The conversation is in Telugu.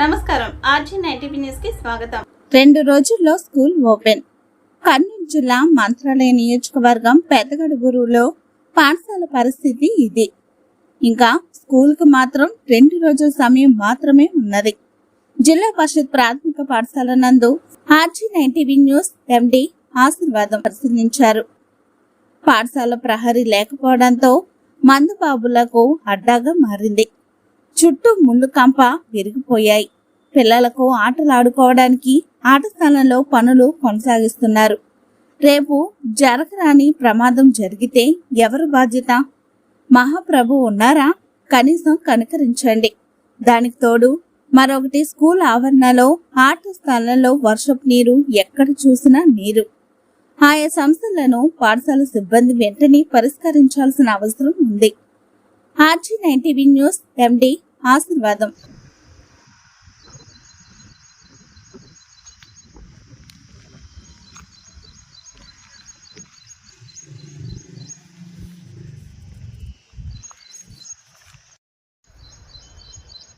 ఆర్జీ నైన్టీవీ న్యూస్కి స్వాగతం. రెండు రోజుల్లో స్కూల్ ఓపెన్. కర్నూలు జిల్లా మంత్రాలయ నియోజకవర్గం పెద్దగడుగురులో పాఠశాల పరిస్థితి ఇది. ఇంకా స్కూల్కి మాత్రం రెండు రోజుల సమయం మాత్రమే ఉన్నది. జిల్లా పరిషత్ ప్రాథమిక పాఠశాల నందు ఆర్జీ నైన్టీవీ న్యూస్ ఎండి ఆశీర్వాదం పరిశీలించారు. పాఠశాల ప్రహరీ లేకపోవడంతో మందుబాబులకు అడ్డాగా మారింది. చుట్టూ ముళ్ళు కంప విరిగిపోయాయి. పిల్లలకు ఆటలు ఆడుకోవడానికి ఆట స్థలంలో పనులు కొనసాగిస్తున్నారు. రేపు జరగరాని ప్రమాదం జరిగితే ఎవరు బాధ్యత? మహాప్రభు ఉన్నారా? కనీసం కనుకరించండి. దానికి తోడు మరొకటి స్కూల్ ఆవరణలో ఆట స్థలంలో వర్షపు నీరు ఎక్కడ చూసినా నీరు. ఆయా సంస్థలను పాఠశాల సిబ్బంది వెంటనే పరిష్కరించాల్సిన అవసరం ఉంది. ఆర్జీ నైన్టీవీ న్యూస్ ఎండి ఆశీర్వాదం.